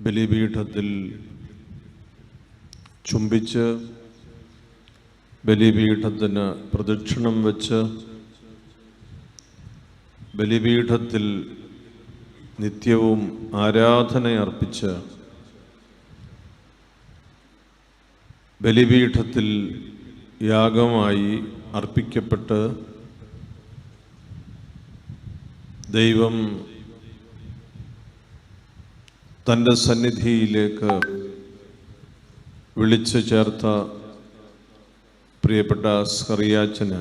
ബലിപീഠത്തിൽ ചുംബിച്ച് ബലിപീഠത്തിന് പ്രദക്ഷിണം വെച്ച് ബലിപീഠത്തിൽ നിത്യവും ആരാധനയർപ്പിച്ച് ബലിപീഠത്തിൽ യാഗമായി അർപ്പിക്കപ്പെട്ട് ദൈവം തന്റെ സന്നിധിയിലേക്ക് വിളിച്ചു ചേർത്ത പ്രിയപ്പെട്ട സ്കറിയാച്ചന്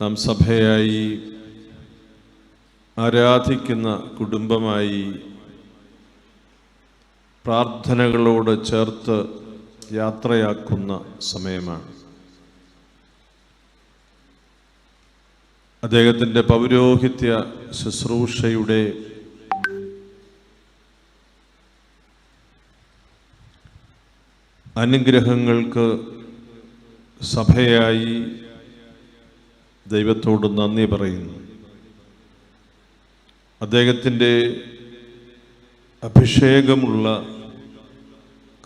നാം സഭയായി ആരാധിക്കുന്ന കുടുംബമായി പ്രാർത്ഥനകളോട് ചേർത്ത് യാത്രയാക്കുന്ന സമയമാണ്. അദ്ദേഹത്തിന്റെ പൗരോഹിത്യ ശുശ്രൂഷയുടെ അനുഗ്രഹങ്ങൾക്ക് സഭയായി ദൈവത്തോട് നന്ദി പറയുന്നു. അദ്ദേഹത്തിന്റെ അഭിഷേകമുള്ള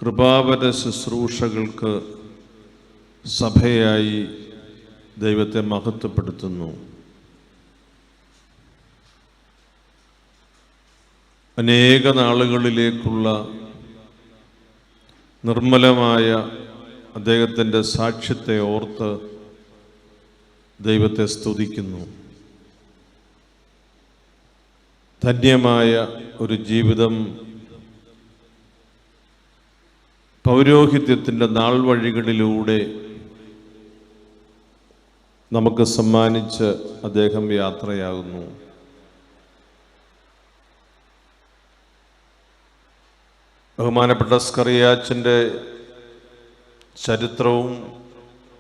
കൃപാവര ശുശ്രൂഷകൾക്ക് സഭയായി ദൈവത്തെ മഹത്വപ്പെടുത്തുന്നു. അനേക നാളുകളിലേക്കുള്ള നിർമ്മലമായ അദ്ദേഹത്തിന്റെ സാക്ഷ്യത്തെ ഓർത്ത് ദൈവത്തെ സ്തുതിക്കുന്നു. ധന്യമായ ഒരു ജീവിതം പൗരോഹിത്യത്തിന്റെ നാൾ വഴികളിലൂടെ നമുക്ക് സമ്മാനിച്ച് അദ്ദേഹം യാത്രയാകുന്നു. ബഹുമാനപ്പെട്ട സ്കറിയാച്ചന്റെ ചരിത്രവും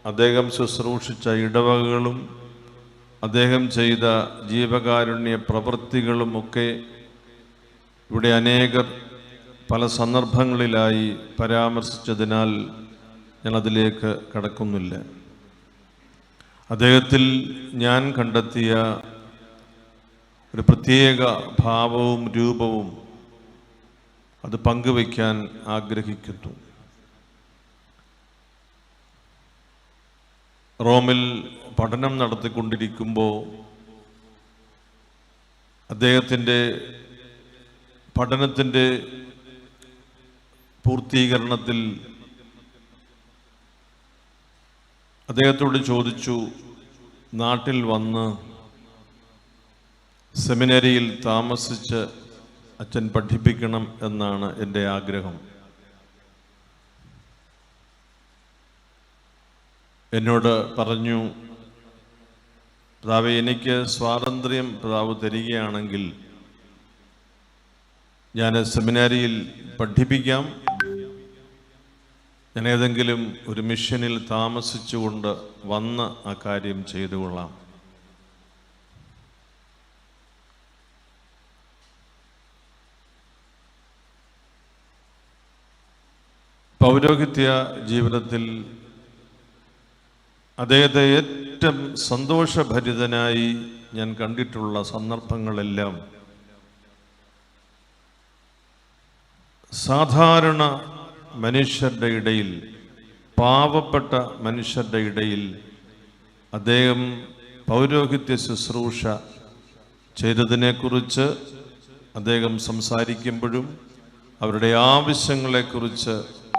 അദ്ദേഹം ശുശ്രൂഷിച്ച ഇടവകകളും അദ്ദേഹം ചെയ്ത ജീവകാരുണ്യ പ്രവൃത്തികളും ഒക്കെ ഇവിടെ അനേകർ പല സന്ദർഭങ്ങളിലായി പരാമർശിച്ചതിനാൽ ഞാൻ അതിലേക്ക് കടക്കുന്നില്ല. അദ്ദേഹത്തിൽ ഞാൻ കണ്ടെത്തിയ ഒരു പ്രത്യേക ഭാവവും രൂപവും അത് പങ്കുവയ്ക്കാൻ ആഗ്രഹിക്കുന്നു. റോമിൽ പഠനം നടത്തിക്കൊണ്ടിരിക്കുമ്പോൾ അദ്ദേഹത്തിന്റെ പഠനത്തിന്റെ പൂർത്തീകരണത്തിൽ അദ്ദേഹത്തോട് ചോദിച്ചു നാട്ടിൽ വന്ന് സെമിനറിയിൽ താമസിച്ച് അച്ഛൻ പഠിപ്പിക്കണം എന്നാണ് എന്റെ ആഗ്രഹം. എന്നോട് പറഞ്ഞു പിതാവ് എനിക്ക് സ്വാതന്ത്ര്യം പിതാവ് തരികയാണെങ്കിൽ ഞാൻ സെമിനാരിയിൽ പഠിപ്പിക്കാം. ഞാൻ ഏതെങ്കിലും ഒരു മിഷനിൽ താമസിച്ചുകൊണ്ട് വന്ന് ആ കാര്യം ചെയ്തു കൊള്ളാം പൗരോഹിത്യ ജീവിതത്തിൽ അദ്ദേഹത്തെ ഏറ്റവും സന്തോഷഭരിതനായി ഞാൻ കണ്ടിട്ടുള്ള സന്ദർഭങ്ങളെല്ലാം സാധാരണ മനുഷ്യരുടെ ഇടയിൽ പാവപ്പെട്ട മനുഷ്യരുടെ ഇടയിൽ അദ്ദേഹം പൗരോഹിത്യ ശുശ്രൂഷ ചെയ്തതിനെക്കുറിച്ച് അദ്ദേഹം സംസാരിക്കുമ്പോഴും അവരുടെ ആവശ്യങ്ങളെക്കുറിച്ച്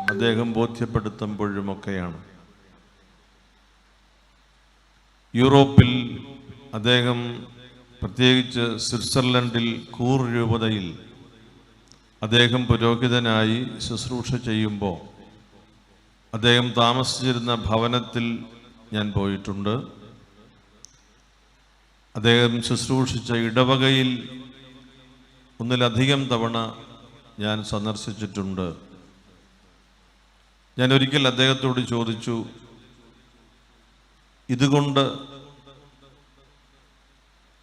അദ്ദേഹം ബോധ്യപ്പെടുത്തുമ്പോഴുമൊക്കെയാണ്. യൂറോപ്പിൽ അദ്ദേഹം പ്രത്യേകിച്ച് സ്വിറ്റ്സർലൻഡിൽ കൂർ രൂപതയിൽ അദ്ദേഹം പുരോഹിതനായി ശുശ്രൂഷ ചെയ്യുമ്പോൾ അദ്ദേഹം താമസിച്ചിരുന്ന ഭവനത്തിൽ ഞാൻ പോയിട്ടുണ്ട്. അദ്ദേഹം ശുശ്രൂഷിച്ച ഇടവകയിൽ ഒന്നിലധികം തവണ ഞാൻ സന്ദർശിച്ചിട്ടുണ്ട്. ഞാൻ ഒരിക്കൽ അദ്ദേഹത്തോട് ചോദിച്ചു ഇതുകൊണ്ട്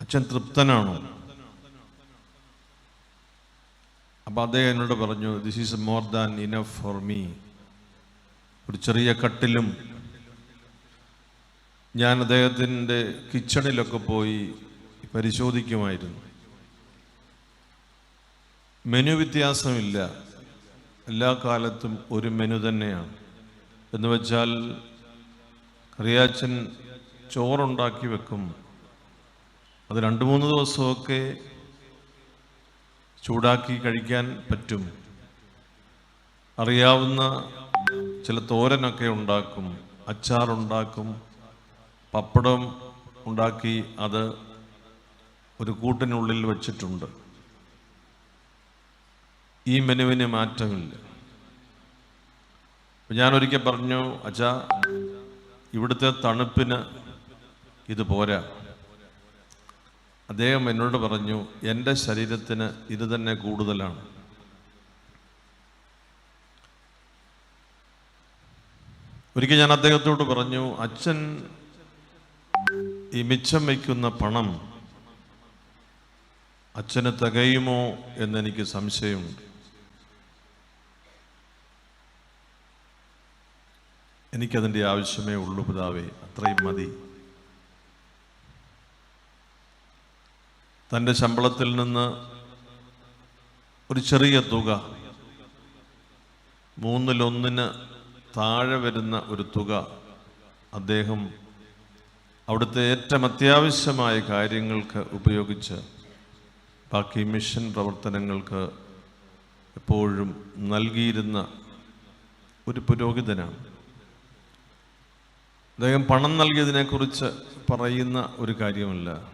അച്ഛൻ തൃപ്തനാണോ? അപ്പോൾ അദ്ദേഹം എന്നോട് പറഞ്ഞു this is more than enough for me ഒരു ചെറിയ കട്ടിലും ഞാൻ അദ്ദേഹത്തിന്റെ കിച്ചണിലൊക്കെ പോയി പരിശോധിക്കുമായിരുന്നു. മെനു വ്യത്യാസമില്ല. എല്ലാ കാലത്തും ഒരു മെനു തന്നെയാണ്. എന്ന് വെച്ചാൽ കറിയാച്ചൻ ചോറുണ്ടാക്കി വെക്കും. അത് രണ്ട് മൂന്ന് ദിവസമൊക്കെ ചൂടാക്കി കഴിക്കാൻ പറ്റും. അറിയാവുന്ന ചില തോരനൊക്കെ ഉണ്ടാക്കും. അച്ചാറുണ്ടാക്കും. പപ്പടം ഉണ്ടാക്കി അത് ഒരു കൂട്ടിനുള്ളിൽ വച്ചിട്ടുണ്ട്. ഈ മെനുവിന് മാറ്റമില്ല ഞാനൊരിക്കൽ പറഞ്ഞു അച്ഛാ ഇവിടുത്തെ തണുപ്പിന് ഇത് പോരാ. അദ്ദേഹം എന്നോട് പറഞ്ഞു എന്റെ ശരീരത്തിന് ഇത് തന്നെ കൂടുതലാണ്. ഒരിക്കൽ ഞാൻ അദ്ദേഹത്തോട് പറഞ്ഞു അച്ഛൻ ഈ മിച്ചം വയ്ക്കുന്ന പണം അച്ഛന് തികയുമോ എന്നെനിക്ക് സംശയമുണ്ട്. എനിക്കതിന്റെ ആവശ്യമേ ഉള്ളൂ പിതാവേ. അത്രയും മതി. തന്റെ ശമ്പളത്തിൽ നിന്ന് ഒരു ചെറിയ തുക മൂന്നിലൊന്നിന് താഴെ വരുന്ന ഒരു തുക അദ്ദേഹം അവിടുത്തെ ഏറ്റവും അത്യാവശ്യമായ കാര്യങ്ങൾക്ക് ഉപയോഗിച്ച് ബാക്കി മിഷൻ പ്രവർത്തനങ്ങൾക്ക് എപ്പോഴും നൽകിയിരുന്ന ഒരു പുരോഹിതനാണ്. അദ്ദേഹം പണം നൽകിയതിനെക്കുറിച്ച് പറയുന്ന ഒരു കാര്യമല്ല.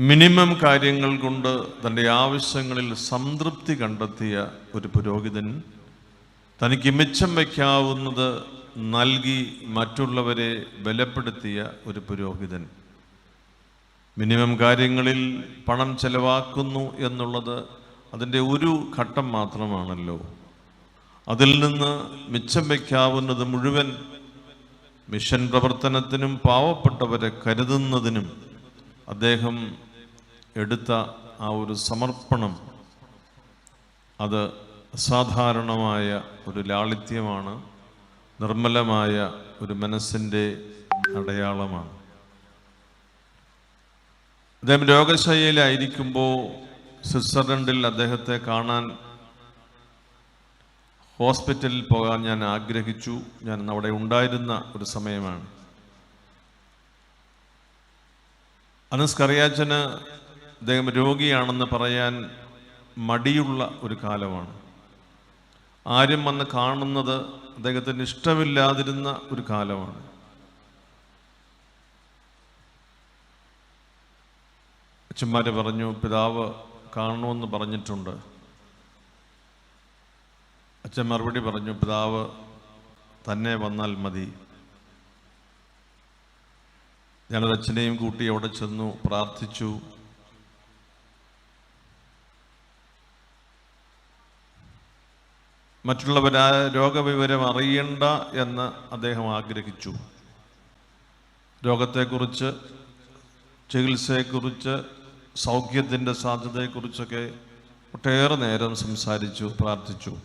മിനിമം കാര്യങ്ങൾ കൊണ്ട് തന്റെ ആവശ്യങ്ങളിൽ സംതൃപ്തി കണ്ടെത്തിയ ഒരു പുരോഹിതൻ തനിക്ക് മിച്ചം വയ്ക്കാവുന്നത് നൽകി മറ്റുള്ളവരെ ബലപ്പെടുത്തിയ ഒരു പുരോഹിതൻ. മിനിമം കാര്യങ്ങളിൽ പണം ചെലവാക്കുന്നു എന്നുള്ളത് അതിന്റെ ഒരു ഘട്ടം മാത്രമാണല്ലോ. അതിൽ നിന്ന് മിച്ചം വയ്ക്കാവുന്നത് മുഴുവൻ മിഷൻ പ്രവർത്തനത്തിനും പാവപ്പെട്ടവരെ കരുതുന്നതിനും അദ്ദേഹം എടുത്ത ആ ഒരു സമർപ്പണം അത് അസാധാരണമായ ഒരു ലാളിത്യമാണ് നിർമ്മലമായ ഒരു മനസ്സിന്റെ അടയാളമാണ്. അദ്ദേഹം രോഗശൈലിയിലായിരിക്കുമ്പോൾ സ്വിറ്റ്സർലൻഡിൽ അദ്ദേഹത്തെ കാണാൻ ഹോസ്പിറ്റലിൽ പോകാൻ ഞാൻ ആഗ്രഹിച്ചു. ഞാൻ അവിടെ ഉണ്ടായിരുന്ന ഒരു സമയമാണ്. അന്ന് സ്കറിയാച്ചന് അദ്ദേഹം രോഗിയാണെന്ന് പറയാൻ മടിയുള്ള ഒരു കാലമാണ്. ആരും വന്ന് കാണുന്നത് അദ്ദേഹത്തിന് ഇഷ്ടമില്ലാതിരുന്ന ഒരു കാലമാണ്. അച്ഛന്മാര് പറഞ്ഞു പിതാവ് കാണണമെന്ന് പറഞ്ഞിട്ടുണ്ട്. അച്ഛൻ മറുപടി പറഞ്ഞു പിതാവ് തന്നെ വന്നാൽ മതി. ഞങ്ങളുടെ അച്ഛനെയും കൂട്ടി അവിടെ ചെന്നു പ്രാർത്ഥിച്ചു. മറ്റുള്ളവർ രോഗവിവരം അറിയണ്ട എന്ന് അദ്ദേഹം ആഗ്രഹിച്ചു. രോഗത്തെക്കുറിച്ച് ചികിത്സയെക്കുറിച്ച് സൗഖ്യത്തിന്റെ സാധ്യതയെക്കുറിച്ചൊക്കെ ഒട്ടേറെ നേരം സംസാരിച്ചു പ്രാർത്ഥിച്ചു.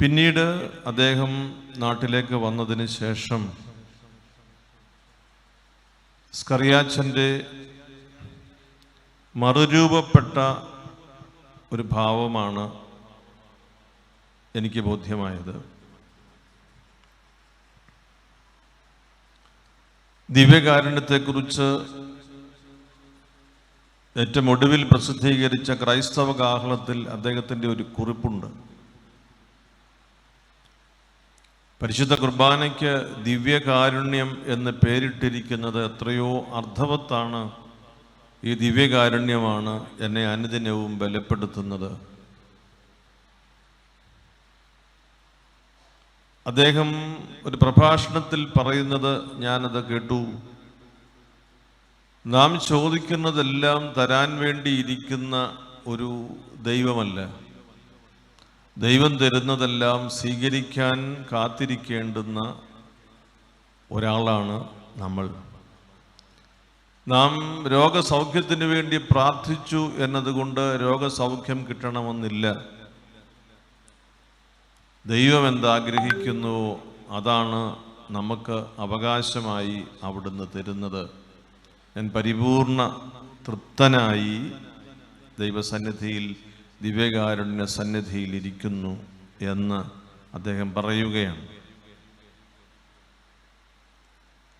പിന്നീട് അദ്ദേഹം നാട്ടിലേക്ക് വന്നതിന് ശേഷം സ്കറിയാച്ചന്റെ മറുരൂപപ്പെട്ട ഒരു ഭാവമാണ് എനിക്ക് ബോധ്യമായത്. ദിവ്യകാരുണ്യത്തെക്കുറിച്ച് ഏറ്റവും ഒടുവിൽ പ്രസിദ്ധീകരിച്ച ക്രൈസ്തവ കാഹളത്തിൽ അദ്ദേഹത്തിന്റെ ഒരു കുറിപ്പുണ്ട്. പരിശുദ്ധ കുർബാനയ്ക്ക് ദിവ്യകാരുണ്യം എന്ന് പേരിട്ടിരിക്കുന്നത് എത്രയോ അർത്ഥവത്താണ്. ഈ ദിവ്യകാരുണ്യമാണ് എന്നെ അനുദിനവും ബലപ്പെടുത്തുന്നത്. അദ്ദേഹം ഒരു പ്രഭാഷണത്തിൽ പറയുന്നത് ഞാനത് കേട്ടു. നാം ചോദിക്കുന്നതെല്ലാം തരാൻ വേണ്ടിയിരിക്കുന്ന ഒരു ദൈവമല്ല. ദൈവം തരുന്നതെല്ലാം സ്വീകരിക്കാൻ കാത്തിരിക്കേണ്ടുന്ന ഒരാളാണ് നമ്മൾ. നാം രോഗസൗഖ്യത്തിന് വേണ്ടി പ്രാർത്ഥിച്ചു എന്നതുകൊണ്ട് രോഗസൗഖ്യം കിട്ടണമെന്നില്ല. ദൈവം എന്താഗ്രഹിക്കുന്നുവോ അതാണ് നമുക്ക് അവകാശമായി അവിടുന്ന് തരുന്നത്. ഞാൻ പരിപൂർണ തൃപ്തനായി ദൈവസന്നിധിയിൽ ദിവ്യകാരുണ്യ സന്നിധിയിൽ ഇരിക്കുന്നു എന്ന് അദ്ദേഹം പറയുകയാണ്.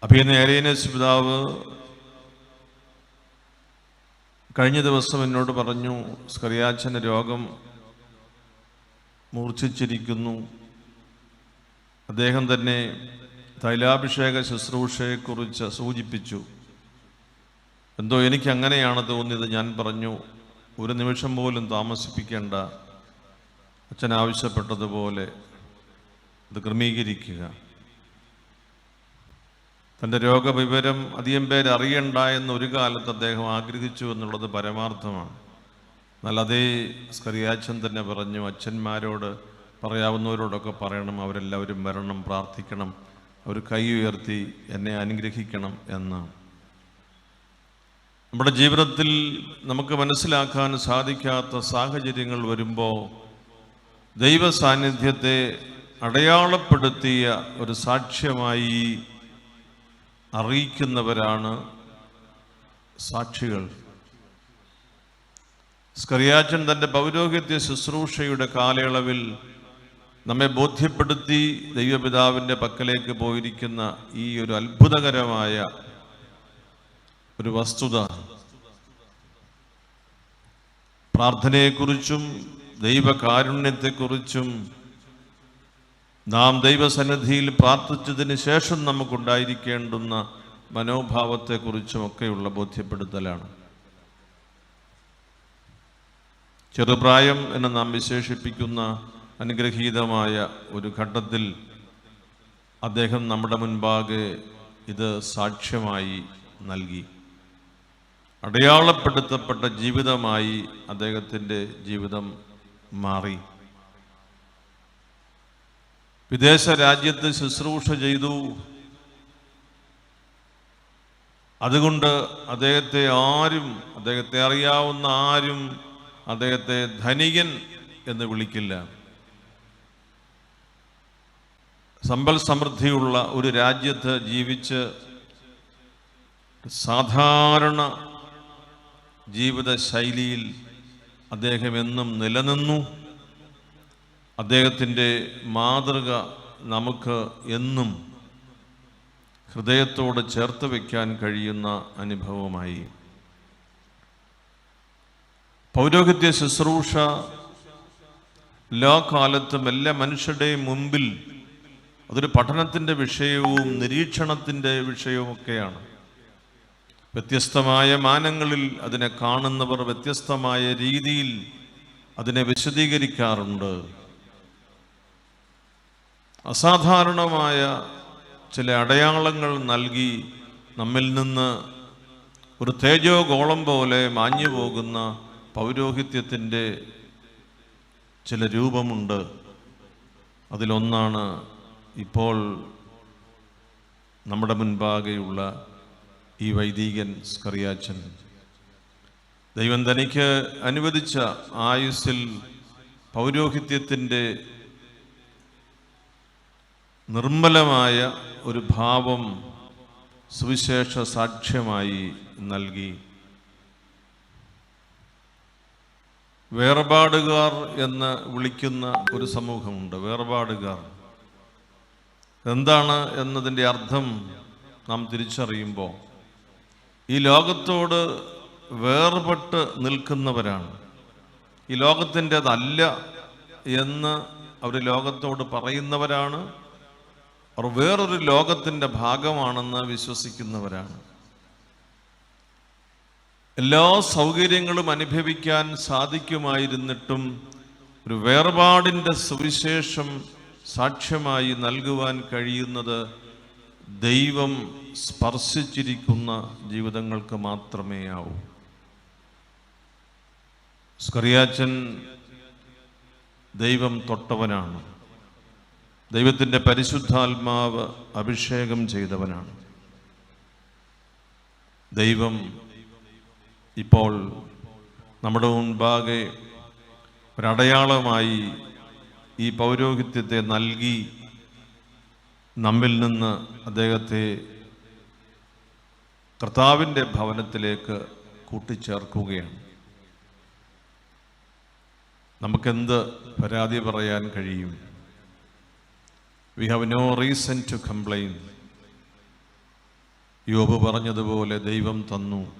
അഭിനയ ഏലിയനസ് പിതാവ് കഴിഞ്ഞ ദിവസം എന്നോട് പറഞ്ഞു സ്കറിയാച്ചന്റെ രോഗം മൂർച്ഛിച്ചിരിക്കുന്നു. അദ്ദേഹം തന്നെ തൈലാഭിഷേക ശുശ്രൂഷയെക്കുറിച്ച് സൂചിപ്പിച്ചു. എന്തോ എനിക്ക് അങ്ങനെയാണ് തോന്നിയത് ഞാൻ പറഞ്ഞു. ഒരു നിമിഷം പോലും താമസിപ്പിക്കേണ്ട അച്ഛൻ ആവശ്യപ്പെട്ടതുപോലെ അത് ക്രമീകരിക്കുക. തന്റെ രോഗവിവരം അധികം പേര് അറിയണ്ട എന്ന് ഒരു കാലത്ത് അദ്ദേഹം ആഗ്രഹിച്ചു എന്നുള്ളത് പരമാർത്ഥമാണ്. എന്നാൽ അതേ സ്കറിയാച്ചൻ തന്നെ പറഞ്ഞു അച്ഛന്മാരോട് പറയാവുന്നവരോടൊക്കെ പറയണം അവരെല്ലാവരും വരണം പ്രാർത്ഥിക്കണം അവർ കൈ ഉയർത്തി എന്നെ അനുഗ്രഹിക്കണം എന്ന് നമ്മുടെ ജീവിതത്തിൽ നമുക്ക് മനസ്സിലാക്കാൻ സാധിക്കാത്ത സാഹചര്യങ്ങൾ വരുമ്പോൾ ദൈവ സാന്നിധ്യത്തെ അടയാളപ്പെടുത്തിയ ഒരു സാക്ഷ്യമായി അറിയിക്കുന്നവരാണ് സാക്ഷികൾ. സ്കറിയാച്ചൻ തന്റെ പൗരോഹിത്യ ശുശ്രൂഷയുടെ കാലയളവിൽ നമ്മെ ബോധ്യപ്പെടുത്തി ദൈവപിതാവിന്റെ പക്കലേക്ക് പോയിരിക്കുന്ന ഈ ഒരു അത്ഭുതകരമായ ഒരു വസ്തുത. പ്രാർത്ഥനയെക്കുറിച്ചും ദൈവകാരുണ്യത്തെക്കുറിച്ചും നാം ദൈവസന്നിധിയിൽ പ്രാർത്ഥിച്ചതിന് ശേഷം നമുക്കുണ്ടായിരിക്കേണ്ടുന്ന മനോഭാവത്തെക്കുറിച്ചുമൊക്കെയുള്ള ബോധ്യപ്പെടുത്തലാണ്. ചെറുപ്രായം എന്ന് നാം വിശേഷിപ്പിക്കുന്ന അനുഗ്രഹീതമായ ഒരു ഘട്ടത്തിൽ അദ്ദേഹം നമ്മുടെ മുൻപാകെ ഇത് സാക്ഷ്യമായി നൽകി. അടയാളപ്പെടുത്തപ്പെട്ട ജീവിതമായി അദ്ദേഹത്തിന്റെ ജീവിതം മാറി. വിദേശ രാജ്യത്ത് ശുശ്രൂഷ ചെയ്തു. അതുകൊണ്ട് അദ്ദേഹത്തെ ആരും അദ്ദേഹത്തെ അറിയാവുന്ന ആരും അദ്ദേഹത്തെ ധനികൻ എന്ന് വിളിക്കില്ല. സമ്പൽ സമൃദ്ധിയുള്ള ഒരു രാജ്യത്ത് ജീവിച്ച് സാധാരണ ജീവിത ശൈലിയിൽ അദ്ദേഹം എന്നും നിലനിന്നു. അദ്ദേഹത്തിന്റെ മാതൃക നമുക്ക് എന്നും ഹൃദയത്തോട് ചേർത്ത് വയ്ക്കാൻ കഴിയുന്ന അനുഭവമായി. പൗരോഹിത്യ ശുശ്രൂഷ എല്ലാ കാലത്തും എല്ലാ മനുഷ്യരുടെയും മുമ്പിൽ അതൊരു പഠനത്തിന്റെ വിഷയവും നിരീക്ഷണത്തിന്റെ വിഷയവുമൊക്കെയാണ്. വ്യത്യസ്തമായ മാനങ്ങളിൽ അതിനെ കാണുന്നവർ വ്യത്യസ്തമായ രീതിയിൽ അതിനെ വിശദീകരിക്കാറുണ്ട്. അസാധാരണമായ ചില അടയാളങ്ങൾ നൽകി നമ്മിൽ നിന്ന് ഒരു തേജോ ഗോളം പോലെ മാഞ്ഞു പോകുന്ന പൗരോഹിത്യത്തിന്റെ ചില രൂപമുണ്ട്. അതിലൊന്നാണ് ഇപ്പോൾ നമ്മുടെ മുൻപാകെയുള്ള ഈ വൈദികൻ സ്കറിയാച്ചൻ. ദൈവം തനിക്ക് അനുവദിച്ച ആയുസ്സിൽ പൗരോഹിത്യത്തിന്റെ നിർമ്മലമായ ഒരു ഭാവം സുവിശേഷ സാക്ഷ്യമായി നൽകി. വേർപാടുകാർ എന്ന് വിളിക്കുന്ന ഒരു സമൂഹമുണ്ട് വേർപാടുകാർ. എന്താണ് എന്നതിന്റെ അർത്ഥം നാം തിരിച്ചറിയുമ്പോൾ ഈ ലോകത്തോട് വേർപെട്ട് നിൽക്കുന്നവരാണ്. ഈ ലോകത്തിന്റെതല്ല എന്ന് അവർ ലോകത്തോട് പറയുന്നവരാണ്. അവർ വേറൊരു ലോകത്തിന്റെ ഭാഗമാണെന്ന് വിശ്വസിക്കുന്നവരാണ്. എല്ലാ സൗകര്യങ്ങളും അനുഭവിക്കാൻ സാധിക്കുമായിരുന്നിട്ടും ഒരു വേർപാടിന്റെ സുവിശേഷം സാക്ഷ്യമായി നൽകുവാൻ കഴിയുന്നത് ദൈവം സ്പർശിച്ചിരിക്കുന്ന ജീവിതങ്ങൾക്ക് മാത്രമേ ആവൂ സ്കറിയാച്ചൻ ദൈവം തൊട്ടവനാണ്. ദൈവത്തിന്റെ പരിശുദ്ധാത്മാവ് അഭിഷേകം ചെയ്തവനാണ്. ദൈവം ഇപ്പോൾ നമ്മുടെ മുൻപാകെ ഒരടയാളമായി ഈ പൗരോഹിത്യത്തെ നൽകി നമ്മിൽ നിന്ന് അദ്ദേഹത്തെ കർത്താവിന്റെ ഭവനത്തിലേക്ക് കൂട്ടിച്ചേർക്കുകയാണ്. നമുക്കെന്ത് പരാതി പറയാൻ കഴിയും? We have no reason to complain യോബ് പറഞ്ഞതുപോലെ ദൈവം തന്നു.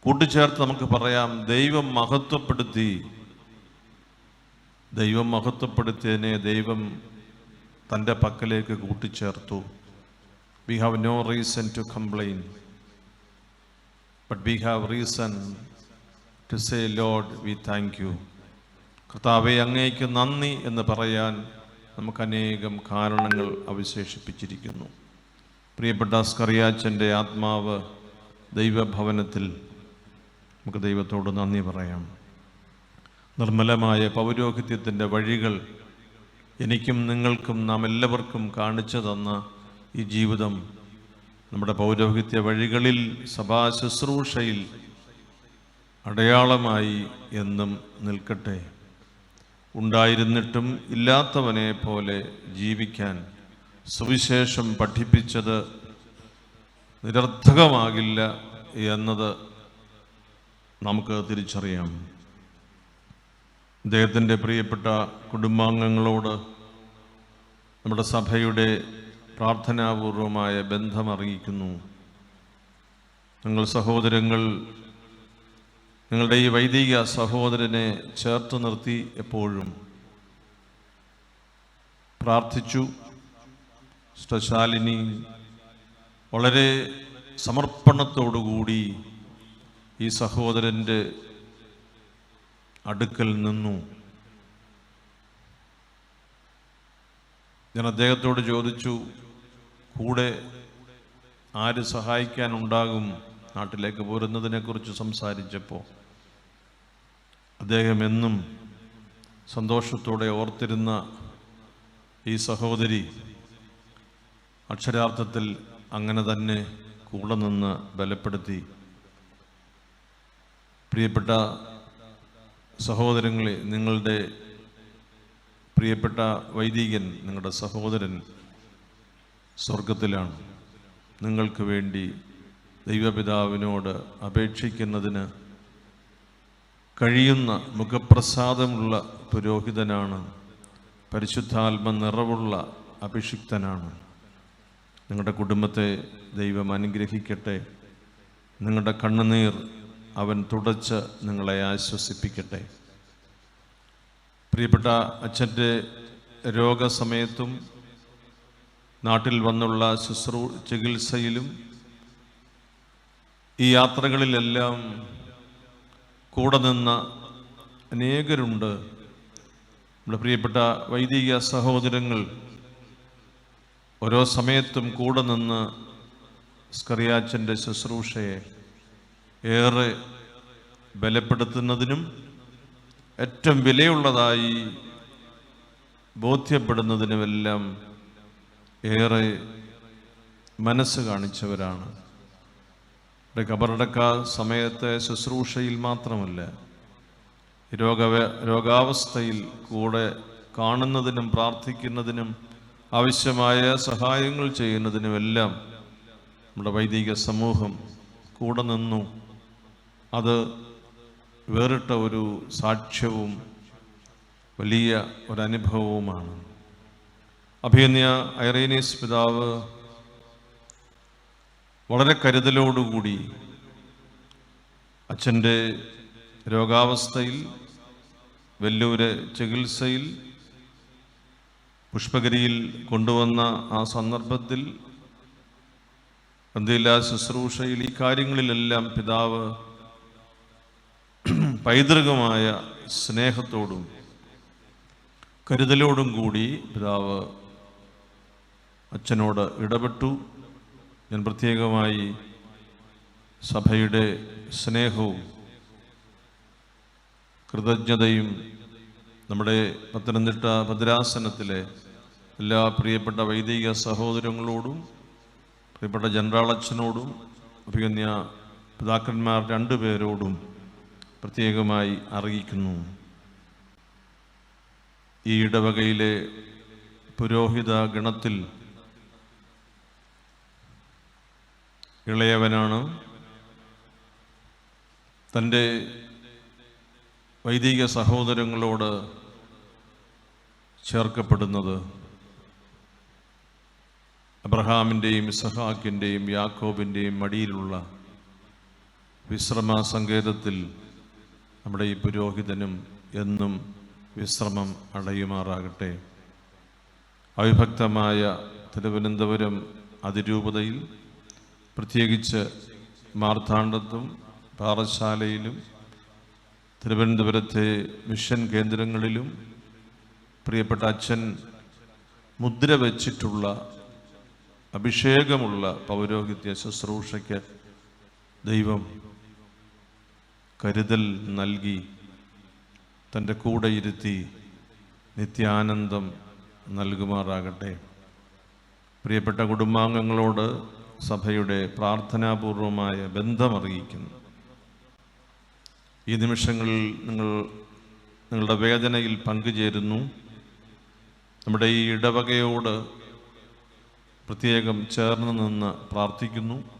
കൂട്ടിച്ചേർത്ത് നമുക്ക് പറയാം ദൈവം മഹത്വപ്പെടുത്തി. ദൈവം മഹത്വപ്പെടുത്തിയതിനെ ദൈവം തന്റെ പക്കലേക്ക് കൂട്ടിച്ചേർത്തു. We have no reason to complain but we have reason to say lord we thank you കർത്താവെ അങ്ങേക്ക് നന്ദി എന്ന് പറയാൻ നമുക്ക് അനേകം കാരണങ്ങൾ അവശേഷിപ്പിച്ചിരിക്കുന്നു. പ്രിയപ്പെട്ട സ്കറിയാച്ചന്റെ ആത്മാവ് ദൈവഭവനത്തിൽ നമുക്ക് ദൈവത്തോട് നന്ദി പറയാം. നിർമ്മലമായ പൗരോഹിത്യത്തിന്റെ വഴികൾ എനിക്കും നിങ്ങൾക്കും നാം എല്ലാവർക്കും കാണിച്ചു തന്ന ഈ ജീവിതം നമ്മുടെ പൗരോഹിത്യ വഴികളിൽ സഭാ ശുശ്രൂഷയിൽ അടയാളമായി എന്നും നിൽക്കട്ടെ. ഉണ്ടായിരുന്നിട്ടും ഇല്ലാത്തവനെ പോലെ ജീവിക്കാൻ സുവിശേഷം പഠിപ്പിച്ചത് നിരർത്ഥകമാകില്ല എന്നത് നമുക്ക് തിരിച്ചറിയാം. അദ്ദേഹത്തിന്റെ പ്രിയപ്പെട്ട കുടുംബാംഗങ്ങളോട് നമ്മുടെ സഭയുടെ പ്രാർത്ഥനാപൂർവമായ ബന്ധം അറിയിക്കുന്നു നിങ്ങൾ സഹോദരങ്ങൾ നിങ്ങളുടെ ഈ വൈദിക സഹോദരനെ ചേർത്ത് നിർത്തി എപ്പോഴും പ്രാർത്ഥിച്ചു. സ്റ്റശാലിനി വളരെ സമർപ്പണത്തോടുകൂടി ഈ സഹോദരന്റെ അടുക്കൽ നിന്നു. ഞാൻ അദ്ദേഹത്തോട് ചോദിച്ചു കൂടെ ആര് സഹായിക്കാനുണ്ടാകും നാട്ടിലേക്ക് പോരുന്നതിനെക്കുറിച്ച് സംസാരിച്ചപ്പോൾ? അദ്ദേഹം എന്നും സന്തോഷത്തോടെ ഓർത്തിരുന്ന ഈ സഹോദരി അക്ഷരാർത്ഥത്തിൽ അങ്ങനെ തന്നെ കൂടെ നിന്ന് ബലപ്പെടുത്തി. പ്രിയപ്പെട്ട സഹോദരങ്ങളെ നിങ്ങളുടെ പ്രിയപ്പെട്ട വൈദികൻ നിങ്ങളുടെ സഹോദരൻ സ്വർഗത്തിലാണ് നിങ്ങൾക്ക് വേണ്ടി ദൈവപിതാവിനോട് അപേക്ഷിക്കുന്നതിന് കഴിയുന്ന മുഖപ്രസാദമുള്ള പുരോഹിതനാണ് പരിശുദ്ധാത്മ നിറവുള്ള അഭിഷിക്തനാണ്. നിങ്ങളുടെ കുടുംബത്തെ ദൈവം അനുഗ്രഹിക്കട്ടെ. നിങ്ങളുടെ കണ്ണുനീർ അവൻ തുടച്ച് നിങ്ങളെ ആശ്വസിപ്പിക്കട്ടെ. പ്രിയപ്പെട്ട അച്ഛന്റെ രോഗസമയത്തും നാട്ടിൽ വന്നുള്ള ശുശ്രൂ ചികിത്സയിലും ഈ യാത്രകളിലെല്ലാം കൂടെ നിന്ന അനേകരുണ്ട്. നമ്മുടെ പ്രിയപ്പെട്ട വൈദിക സഹോദരങ്ങൾ ഓരോ സമയത്തും കൂടെ നിന്ന് സ്കറിയാച്ചന്റെ ശുശ്രൂഷയെ ഏറെ ബലപ്പെടുത്തുന്നതിനും ഏറ്റവും വിലയുള്ളതായി ബോധ്യപ്പെടുന്നതിനുമെല്ലാം ഏറെ മനസ്സ് കാണിച്ചവരാണ്. ഇവിടെ കബറടക്ക സമയത്തെ ശുശ്രൂഷയിൽ മാത്രമല്ല രോഗ രോഗാവസ്ഥയിൽ കൂടെ കാണുന്നതിനും പ്രാർത്ഥിക്കുന്നതിനും ആവശ്യമായ സഹായങ്ങൾ ചെയ്യുന്നതിനുമെല്ലാം നമ്മുടെ വൈദിക സമൂഹം കൂടെ നിന്നു. അത് വേറിട്ട ഒരു സാക്ഷ്യവും വലിയ ഒരനുഭവവുമാണ്. അഭിയന്യ ഐറേനീസ് പിതാവ് വളരെ കരുതലോടുകൂടി അച്ഛന്റെ രോഗാവസ്ഥയിൽ വെല്ലൂര് ചികിത്സയിൽ പുഷ്പഗിരിയിൽ കൊണ്ടുവന്ന ആ സന്ദർഭത്തിൽ എന്തില്ല ശുശ്രൂഷയിൽ ഈ കാര്യങ്ങളിലെല്ലാം പിതാവ് പൈതൃകമായ സ്നേഹത്തോടും കരുതലോടും കൂടി പിതാവ് അച്ഛനോട് ഇടപെട്ടു. ഞാൻ പ്രത്യേകമായി സഭയുടെ സ്നേഹവും കൃതജ്ഞതയും നമ്മുടെ പത്തനംതിട്ട ഭദ്രാസനത്തിലെ എല്ലാ പ്രിയപ്പെട്ട വൈദിക സഹോദരങ്ങളോടും പ്രിയപ്പെട്ട ജനറാൾ അച്ഛനോടും അഭിഗന്യ പിതാക്കന്മാർ രണ്ടുപേരോടും പ്രത്യേകമായി അറിയിക്കുന്നു. ഈ ഇടവകയിലെ പുരോഹിത ഗണത്തിൽ ഇളയവനാണ്. തന്റെ വൈദിക സഹോദരങ്ങളോട് ചേർക്കപ്പെടുന്നത് അബ്രഹാമിന്റെയും ഇസഹാക്കിന്റെയും യാക്കോബിന്റെയും മടിയിലുള്ള വിശ്രമ സങ്കേതത്തിൽ നമ്മുടെ ഈ പുരോഹിതനും എന്നും വിശ്രമം അടയുമാറാകട്ടെ. അവിഭക്തമായ തിരുവനന്തപുരം അതിരൂപതയിൽ പ്രത്യേകിച്ച് മാർത്താണ്ഡത്തും പാറശാലയിലും തിരുവനന്തപുരത്തെ മിഷൻ കേന്ദ്രങ്ങളിലും പ്രിയപ്പെട്ട അച്ഛൻ മുദ്ര വച്ചിട്ടുള്ള അഭിഷേകമുള്ള പൗരോഹിത്യ ശുശ്രൂഷയ്ക്ക് ദൈവം കരുതൽ നൽകി തന്റെ കൂടെ ഇരുത്തി നിത്യാനന്ദം നൽകുമാറാകട്ടെ. പ്രിയപ്പെട്ട കുടുംബാംഗങ്ങളോട് സഭയുടെ പ്രാർത്ഥനാപൂർവമായ ബന്ധമറിയിക്കുന്നു. ഈ നിമിഷങ്ങളിൽ നിങ്ങൾ നിങ്ങളുടെ വേദനയിൽ പങ്കുചേരുന്നു. നമ്മുടെ ഈ ഇടവകയോട് പ്രത്യേകം ചേർന്ന് നിന്ന് പ്രാർത്ഥിക്കുന്നു.